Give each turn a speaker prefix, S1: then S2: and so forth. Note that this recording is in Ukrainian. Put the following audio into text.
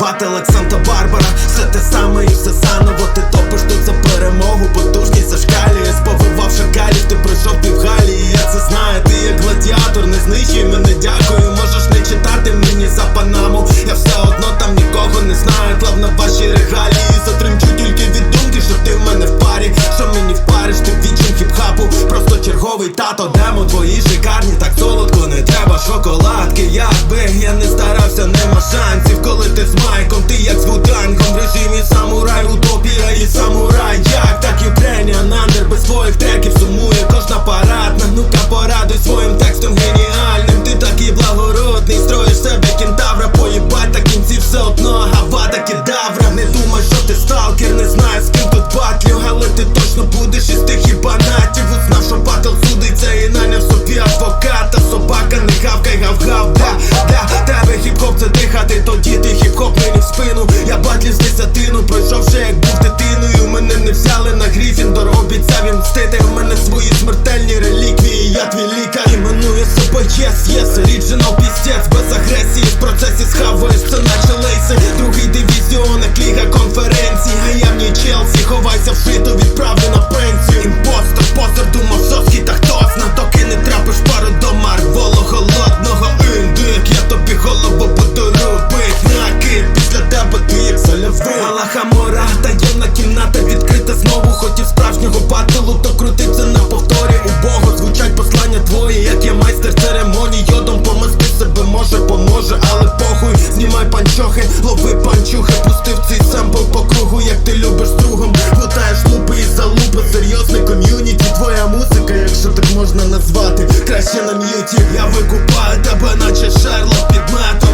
S1: Бателек Санта-Барбара, все те саме і все заново. Ти топиш тут за перемогу, потужність зашкалює. Сповивав шакалів, ти прийшов ти в галі, і я це знаю, ти як гладіатор, не знищуй мене. твої смертельні реліквії, я твій лікар Іменує собой. єс, єс, оріджинал пістець краще на м'юті Я викупаю тебе, наче Шерлок під мету.